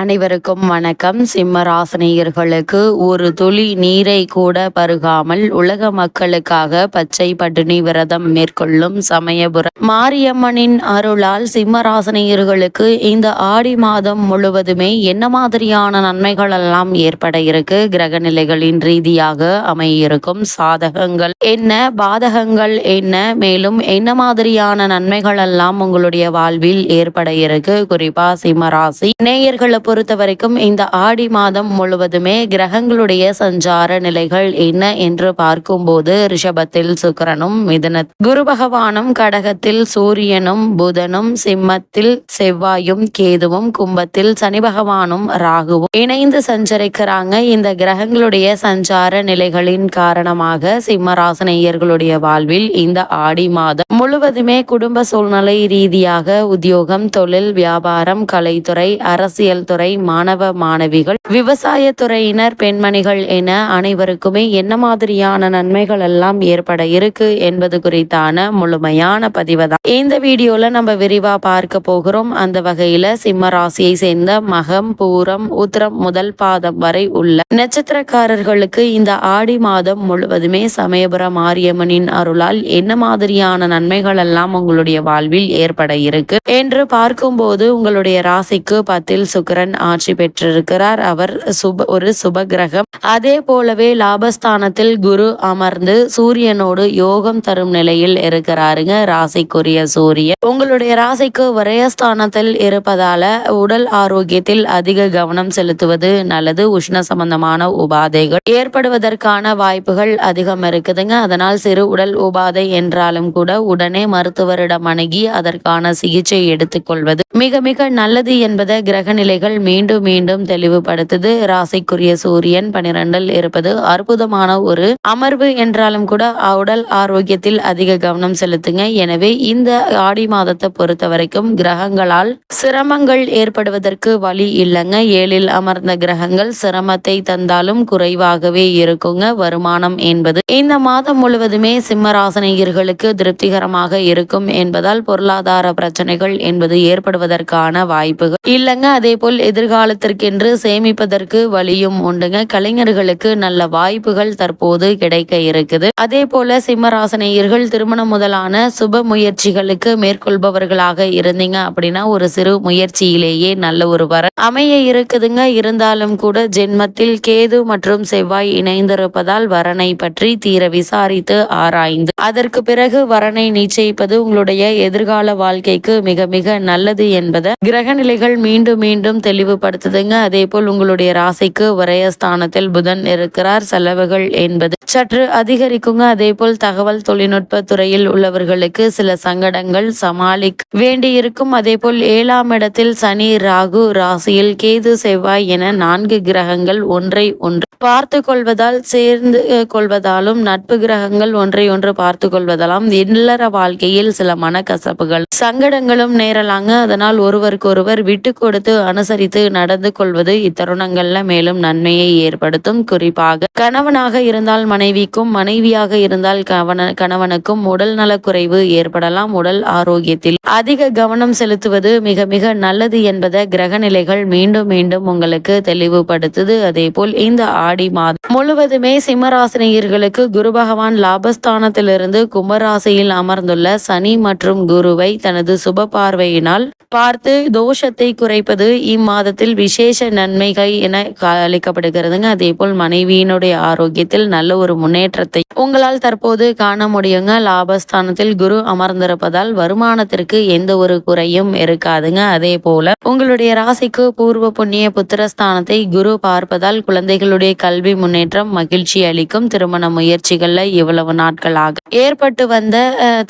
அனைவருக்கும் வணக்கம். சிம்ம ராசினியர்களுக்கு ஒரு துளி நீரை கூட பருகாமல் உலக மக்களுக்காக பச்சை பட்டினி விரதம் மேற்கொள்ளும் சமயபுரம் மாரியம்மனின் அருளால் சிம்ம ராசினியர்களுக்கு இந்த ஆடி மாதம் முழுவதுமே என்ன மாதிரியான நன்மைகள் எல்லாம் ஏற்பட இருக்கு? கிரக நிலைகளின் ரீதியாக அமையிருக்கும் சாதகங்கள் என்ன? பாதகங்கள் என்ன? மேலும் என்ன மாதிரியான நன்மைகள் எல்லாம் உங்களுடைய வாழ்வில் ஏற்பட இருக்கு? குறிப்பா சிம்ம ராசி நேயர்களை பொறுத்த வரைக்கும் இந்த ஆடி மாதம் முழுவதுமே கிரகங்களுடைய சஞ்சார நிலைகள் என்ன என்று பார்க்கும்போது ரிஷபத்தில் சுக்கரனும் மிதுன குரு பகவானும் கடகத்தில் சூரியனும் புதனும் சிம்மத்தில் செவ்வாயும் கேதுவும் கும்பத்தில் சனி பகவானும் ராகுவும் இணைந்து சஞ்சரிக்கிறாங்க. இந்த கிரகங்களுடைய சஞ்சார நிலைகளின் காரணமாக சிம்மராசனையர்களுடைய வாழ்வில் இந்த ஆடி மாதம் முழுவதுமே குடும்ப சூழ்நிலை ரீதியாக உத்தியோகம் தொழில் வியாபாரம் கலைத்துறை அரசியல் துறை மாணவ மாணவிகள் விவசாய துறையினர் பெண்மணிகள் என அனைவருக்குமே என்ன மாதிரியான நன்மைகள் எல்லாம் ஏற்பட இருக்கு என்பது குறித்தான முழுமையான பதிவு தான் இந்த வீடியோல நம்ம விரிவா பார்க்க போகிறோம். அந்த வகையில சிம்ம ராசியை சேர்ந்த மகம் பூரம் உத்திரம் முதல் பாதம் வரை உள்ள நட்சத்திரக்காரர்களுக்கு இந்த ஆடி மாதம் முழுவதுமே சமயபுரம் மாரியம்மனின் அருளால் என்ன மாதிரியான நன்மைகள் எல்லாம் உங்களுடைய வாழ்வில் ஏற்பட இருக்கு என்று பார்க்கும்போது உங்களுடைய ராசிக்கு பத்தில் சுக்கிரன் ஆட்சி பெற்றிருக்கிறார். அவர் சுப ஒரு சுப கிரகம் அதே போலவே லாபஸ்தானத்தில் குரு அமர்ந்து சூரியனோடு யோகம் தரும் நிலையில் இருக்கிறாருங்க ராசிக்குரிய சூரியன். உங்களுடைய ராசிக்கு விரயஸ்தானத்தில் இருப்பதால உடல் ஆரோக்கியத்தில் அதிக கவனம் செலுத்துவது நல்லது. உஷ்ண சம்பந்தமான உபாதைகள் ஏற்படுவதற்கான வாய்ப்புகள் அதிகம் இருக்குதுங்க. அதனால் சிறு உடல் உபாதை என்றாலும் கூட உடனே மருத்துவரிடம் அணுகி அதற்கான சிகிச்சை எடுத்துக்கொள்வது மிக மிக நல்லது என்பதை கிரக நிலைகள் மீண்டும் மீண்டும் தெளிவுபடுத்துது. ராசிக்குரிய சூரியன் பனிரெண்டில் இருப்பது அற்புதமான ஒரு அமர்வு என்றாலும் கூட உடல் ஆரோக்கியத்தில் அதிக கவனம் செலுத்துங்க. எனவே இந்த ஆடி மாதத்தை பொறுத்த வரைக்கும் கிரகங்களால் சிரமங்கள் ஏற்படுவதற்கு வழி இல்லைங்க. ஏழில் அமர்ந்த கிரகங்கள் சிரமத்தை தந்தாலும் குறைவாகவே இருக்குங்க. வருமானம் என்பது இந்த மாதம் முழுவதுமே சிம்மராசனையர்களுக்கு திருப்திகரமாக இருக்கும் என்பதால் பொருளாதார பிரச்சனைகள் என்பது ஏற்படுவதற்கான வாய்ப்புகள் இல்லைங்க. அதே போல் எதிர்காலத்திற்கென்று சேமிப்பதற்கு வழியும் உண்டுங்க. கலைஞர்களுக்கு நல்ல வாய்ப்புகள் தற்போது கிடைக்க இருக்குது. அதே போல சிம்மராசனையர்கள் திருமணம் முதலான சுப முயற்சிகளுக்கு மேற்கொள்பவர்களாக இருந்தீங்க அப்படின்னா ஒரு சிறு முயற்சியிலேயே நல்ல ஒரு வர அமைய இருக்குதுங்க. இருந்தாலும் கூட ஜென்மத்தில் கேது மற்றும் செவ்வாய் இணைந்திருப்பதால் வரனை பற்றி தீர விசாரித்து ஆராய்ந்து அதற்கு பிறகு வரனை நிச்சயிப்பது உங்களுடைய எதிர்கால வாழ்க்கைக்கு மிக மிக நல்லது என்பதை கிரக நிலைகள் மீண்டும் மீண்டும் தெளிவுபடுத்துதுங்க. அதே போல் உங்களுடைய ராசிக்கு விரயஸ்தானத்தில் புதன் இருக்கிறார். செலவுகள் என்பது சற்று அதிகரிக்குங்க. அதே போல் தகவல் தொழில்நுட்ப துறையில் உள்ளவர்களுக்கு சில சங்கடங்கள் சமாளிக்க வேண்டியிருக்கும். அதே போல் ஏழாம் இடத்தில் சனி ராகு ராசியில் கேது செவ்வாய் என நான்கு கிரகங்கள் ஒன்றை ஒன்று பார்த்து கொள்வதால் சேர்ந்து கொள்வதாலும் நட்பு கிரகங்கள் ஒன்றை ஒன்று பார்த்து கொள்வதாலும் இல்லற வாழ்க்கையில் சில மனக்கசப்புகள் சங்கடங்களும் நேரலாங்க. அதனால் ஒருவருக்கொருவர் விட்டு கொடுத்து அனுசரித்து நடந்து கொள்வது இத்தருணங்கள்ல மேலும் நன்மையை ஏற்படுத்தும். குறிப்பாக கணவனாக இருந்தால் மனைவிக்கும் மனைவியாக இருந்தால் கவன கணவனுக்கும் உடல் நலக்குறைவு ஏற்படலாம். உடல் ஆரோக்கியத்தில் அதிக கவனம் செலுத்துவது மிக மிக நல்லது என்பதை கிரக நிலைகள் மீண்டும் மீண்டும் உங்களுக்கு தெளிவுபடுத்துது. அதே போல் இந்த ஆடி மாதம் முழுவதுமே சிம்மராசினியர்களுக்கு குரு பகவான் லாபஸ்தானத்திலிருந்து கும்பராசியில் அமர்ந்துள்ள சனி மற்றும் குருவை தனது சுப பார்வையினால் பார்த்து தோஷத்தை குறைப்பது மாதத்தில் விசேஷ நன்மைகள் என அளிக்கப்படுகிறதுங்க அதே போல் மனைவியினுடைய ஆரோக்கியத்தில் நல்ல ஒரு முன்னேற்றத்தை உங்களால் தற்போது காண முடியுங்க. லாபஸ்தானத்தில் குரு அமர்ந்திருப்பதால் வருமானத்திற்கு எந்த ஒரு குறையும் இருக்காதுங்க. அதே போல உங்களுடைய ராசிக்கு பூர்வ புண்ணிய புத்திரஸ்தானத்தை குரு பார்ப்பதால் குழந்தைகளுடைய கல்வி முன்னேற்றம் மகிழ்ச்சி அளிக்கும். திருமண முயற்சிகள்ல இவ்வளவு நாட்களாக ஏற்பட்டு வந்த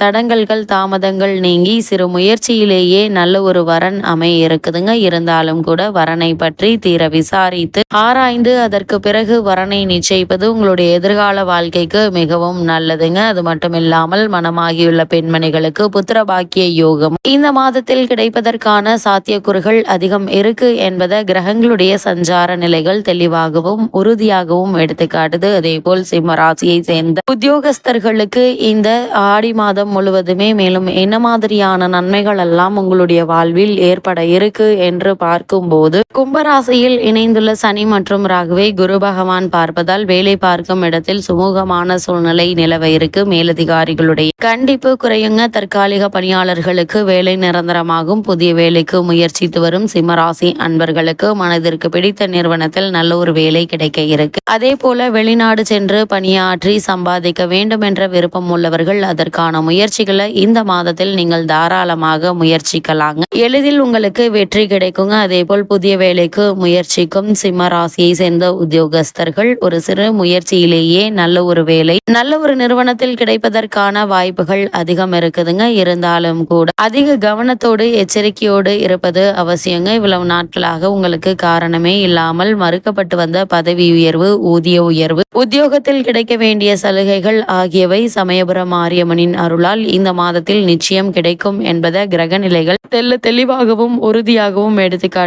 தடங்கல்கள் தாமதங்கள் நீங்கி சிறு முயற்சியிலேயே நல்ல ஒரு வரன் அமைய இருக்குதுங்க. இருந்தாலும் கூட வரனை பற்றி தீர விசாரித்து ஆராய்ந்து அதற்கு பிறகு வரனை நிச்சயிப்பது உங்களுடைய எதிர்கால வாழ்க்கைக்கு மிகவும் நல்லதுங்க. அது மட்டும் இல்லாமல் மனமாகியுள்ள பெண்மணிகளுக்கு புத்திர பாக்கிய யோகம். இந்த மாதத்தில் கிடைப்பதற்கான சாத்தியக்கூறுகள் அதிகம் இருக்கு என்பதை கிரகங்களுடைய சஞ்சார நிலைகள் தெளிவாகவும் உறுதியாகவும் எடுத்துக்காட்டுது. அதே போல் சிம்ம ராசியை சேர்ந்த உத்தியோகஸ்தர்களுக்கு இந்த ஆடி மாதம் முழுவதுமே மேலும் என்ன மாதிரியான நன்மைகள் எல்லாம் உங்களுடைய வாழ்வில் ஏற்பட இருக்கு என்று பார்க்கும் பார்க்கும்போது கும்பராசியில் இணைந்துள்ள சனி மற்றும் ராகுவை குரு பகவான் பார்ப்பதால் வேலை பார்க்கும் இடத்தில் சுமூகமான சூழ்நிலை நிலவ இருக்கு. மேலதிகாரிகளுடைய கண்டிப்பு குறையுங்க. தற்காலிக பணியாளர்களுக்கு வேலை நிரந்தரமாகும். புதிய வேலைக்கு முயற்சித்து வரும் சிம்மராசி அன்பர்களுக்கு மனதிற்கு பிடித்த நிறுவனத்தில் நல்ல ஒரு வேலை கிடைக்க இருக்கு. அதே போல வெளிநாடு சென்று பணியாற்றி சம்பாதிக்க வேண்டும் என்ற விருப்பம் உள்ளவர்கள் அதற்கான முயற்சிகளை இந்த மாதத்தில் நீங்கள் தாராளமாக முயற்சிக்கலாங்க. எளிதில் உங்களுக்கு வெற்றி கிடைக்குங்க. அதே போல் புதிய வேலைக்கு முயற்சிக்கும் சிம்ம ராசியை சேர்ந்த உத்தியோகஸ்தர்கள் ஒரு சிறு முயற்சியிலேயே நல்ல ஒரு வேலை நல்ல ஒரு நிறுவனத்தில் கிடைப்பதற்கான வாய்ப்புகள் அதிகம் இருக்குதுங்க. இருந்தாலும் கூட அதிக கவனத்தோடு எச்சரிக்கையோடு இருப்பது அவசியங்க. இவ்வளவு நாட்களாக உங்களுக்கு காரணமே இல்லாமல் மறுக்கப்பட்டு வந்த பதவி உயர்வு ஊதிய உயர்வு உத்தியோகத்தில் கிடைக்க வேண்டிய சலுகைகள் ஆகியவை சமயபுரம் மாரியம்மனின் அருளால் இந்த மாதத்தில் நிச்சயம் கிடைக்கும் என்பதை கிரக நிலைகள் தெல்ல தெளிவாகவும் உறுதியாகவும்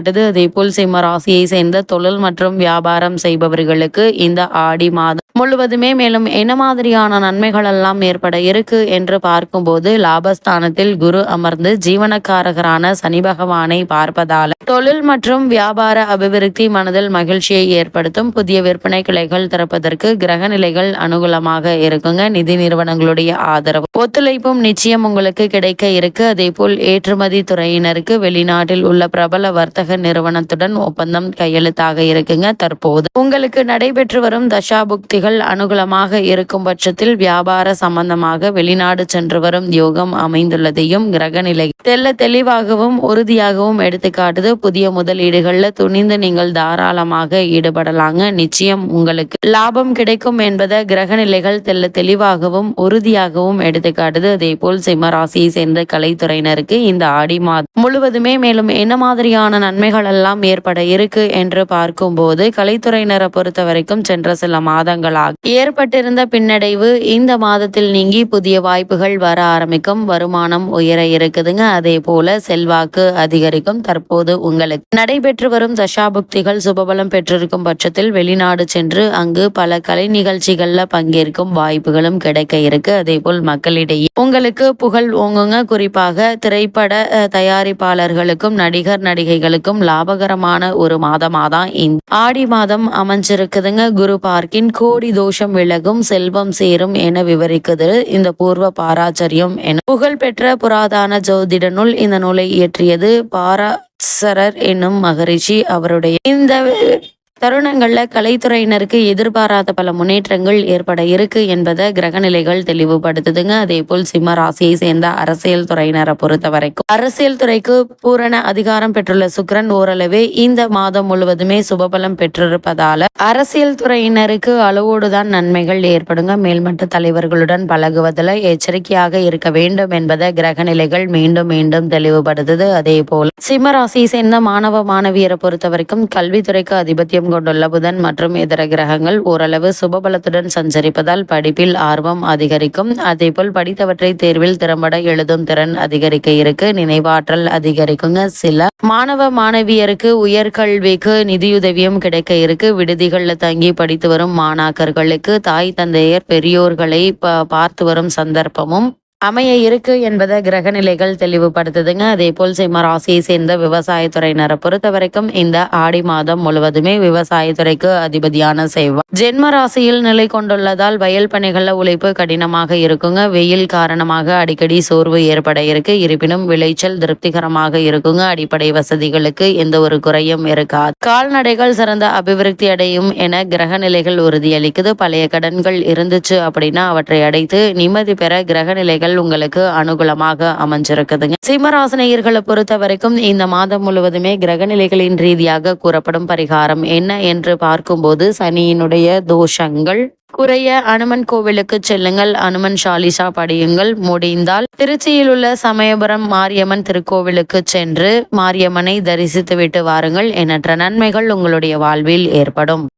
காட்டுது அதே போல் சிம்ம ராசியை சேர்ந்த தொழில் மற்றும் வியாபாரம் செய்பவர்களுக்கு இந்த ஆடி மாதம் முழுவதுமே மேலும் என்ன மாதிரியான நன்மைகள் எல்லாம் ஏற்பட இருக்கு என்று பார்க்கும்போது லாபஸ்தானத்தில் குரு அமர்ந்து ஜீவனக்காரகரான சனி பகவானை பார்ப்பதால் தொழில் மற்றும் வியாபார அபிவிருத்தி மனதில் மகிழ்ச்சியை ஏற்படுத்தும் புதிய விற்பனை கிளைகள் திறப்பதற்கு கிரக நிலைகள் அனுகூலமாக இருக்குங்க. நிதி நிறுவனங்களுடைய ஆதரவு. ஒத்துழைப்பும் நிச்சயம் உங்களுக்கு கிடைக்க இருக்கு. அதே போல் ஏற்றுமதி துறையினருக்கு வெளிநாட்டில் உள்ள பிரபல வர்த்தக நிறுவனத்துடன் ஒப்பந்தம் கையெழுத்தாக இருக்குங்க. தற்போது உங்களுக்கு நடைபெற்று வரும் தசாபுக்திகள் அனுகூலமாக இருக்கும் பட்சத்தில் வியாபார சம்பந்தமாக வெளிநாடு சென்று வரும் யோகம் அமைந்துள்ளதையும் கிரகநிலை தெல்ல தெளிவாகவும் உறுதியாகவும் எடுத்துக்காட்டுது. புதிய முதலீடுகள்ல துணிந்து நீங்கள் தாராளமாக ஈடுபடலாங்க. நிச்சயம் உங்களுக்கு லாபம் கிடைக்கும் என்பதை கிரகநிலைகள் தெல்ல தெளிவாகவும் உறுதியாகவும் எடுத்துக்காட்டுது. அதே போல் சிம்ம ராசியை சேர்ந்த கலைத்துறையினருக்கு இந்த ஆடி மாதம் முழுவதுமே மேலும் என்ன மாதிரியான நன்மைகள் எல்லாம் ஏற்பட இருக்கு என்று பார்க்கும்போது கலைத்துறையினரை பொறுத்த வரைக்கும் சென்ற சில மாதங்கள் மாதங்களாக ஏற்பட்டிருந்த பின்னடைவு இந்த மாதத்தில் நீங்கி புதிய வாய்ப்புகள் வர ஆரம்பிக்கும். வருமானம் உயர இருக்குதுங்க. அதே போல செல்வாக்கு அதிகரிக்கும். தற்போது உங்களுக்கு நடைபெற்று வரும் தசாபுக்திகள் சுபபலம் பெற்றிருக்கும் பட்சத்தில் வெளிநாடு சென்று அங்கு பல கலை நிகழ்ச்சிகள்ல பங்கேற்கும் வாய்ப்புகளும் கிடைக்க இருக்கு. அதே போல் மக்களிடையே உங்களுக்கு புகழ் ஓங்குங்க. குறிப்பாக திரைப்பட தயாரிப்பாளர்களுக்கும் நடிகர் நடிகைகளுக்கும் லாபகரமான ஒரு மாதமாதான் இந்த ஆடி மாதம் அமைஞ்சிருக்குதுங்க. குரு பார்க்கின் கோடி தோஷம் விலகும் செல்வம் சேரும் என விவரிக்குது இந்த பூர்வ பாராச்சரியம் என. புகழ்பெற்ற புராதான ஜோதிட நூல் இந்த நூலை இயற்றியது பாராசரர் என்னும் மகரிஷி அவருடைய இந்த தருணங்களில் கலைத்துறையினருக்கு எதிர்பாராத பல முன்னேற்றங்கள் ஏற்பட இருக்கு என்பதை கிரகநிலைகள் தெளிவுபடுத்துதுங்க. அதே போல் சிம்ம ராசியை சேர்ந்த அரசியல் துறையினரை பொறுத்த வரைக்கும். அரசியல் துறைக்கு பூரண அதிகாரம் பெற்றுள்ள சுக்கிரன் ஓரளவே இந்த மாதம் முழுவதுமே சுபபலம் பெற்றிருப்பதால அரசியல் துறையினருக்கு அளவோடுதான் நன்மைகள் ஏற்படுங்க. மேல்மட்ட தலைவர்களுடன் பழகுவதில் எச்சரிக்கையாக இருக்க வேண்டும் என்பதை கிரகநிலைகள் மீண்டும் மீண்டும் தெளிவுபடுத்துது. அதே போல் சிம்ம ராசியை சேர்ந்த மாணவ மாணவியரை பொறுத்த வரைக்கும் கல்வித்துறைக்கு அதிபத்தியம் கொண்டுள்ள புதன் மற்றும் இதர கிரகங்கள் ஓரளவு சுபபலத்துடன் சஞ்சரிப்பதால் படிப்பில் ஆர்வம் அதிகரிக்கும். அதேபோல் படித்தவற்றை தேர்வில் திறம்பட எழுதும் திறன் அதிகரிக்க இருக்கு. நினைவாற்றல் அதிகரிக்குங்க. சில மாணவ மாணவியருக்கு உயர்கல்விக்கு நிதியுதவியும் கிடைக்க இருக்கு. விடுதிகளில் தங்கி படித்து வரும் மாணாக்கர்களுக்கு தாய் தந்தையர் பெரியோர்களை பார்த்து வரும் சந்தர்ப்பமும் அமைய இருக்கு என்பதை கிரகநிலைகள் தெளிவுபடுத்துதுங்க. அதே போல் சிம்ம ராசியை சேர்ந்த விவசாயத்துறையினரை பொறுத்த வரைக்கும் இந்த ஆடி மாதம் முழுவதுமே விவசாயத்துறைக்கு அதிபதியான செய்வார் ஜென்ம ராசியில் நிலை கொண்டுள்ளதால் வயல் பணிகள்ல உழைப்பு கடினமாக இருக்குங்க. வெயில் காரணமாக அடிக்கடி சோர்வு ஏற்பட இருக்கு. இருப்பினும் விளைச்சல் திருப்திகரமாக இருக்குங்க. அடிப்படை வசதிகளுக்கு எந்த ஒரு குறையும் இருக்காது. கால்நடைகள் சிறந்த அபிவிருத்தி அடையும் என கிரகநிலைகள் உறுதியளிக்குது. பழைய கடன்கள் இருந்துச்சு அப்படின்னா அவற்றை அடைத்து நிம்மதி பெற பலன்கள் உங்களுக்கு அனுகூலமாக அமைஞ்சிருக்குதுங்க. சிம்மராசினியர்களை பொறுத்த வரைக்கும் இந்த மாதம் முழுவதுமே கிரகநிலைகளின் ரீதியாக கூறப்படும் பரிகாரம் என்ன என்று பார்க்கும்போது சனியினுடைய தோஷங்கள். குறைய அனுமன் கோவிலுக்கு செல்லுங்கள் அனுமன் சாலிசா படியுங்கள் முடிந்தால் திருச்சியில் உள்ள சமயபுரம் மாரியம்மன் திருக்கோவிலுக்கு சென்று மாரியம்மனை தரிசித்துவிட்டு வாருங்கள் எண்ணற்ற நன்மைகள் உங்களுடைய வாழ்வில் ஏற்படும்.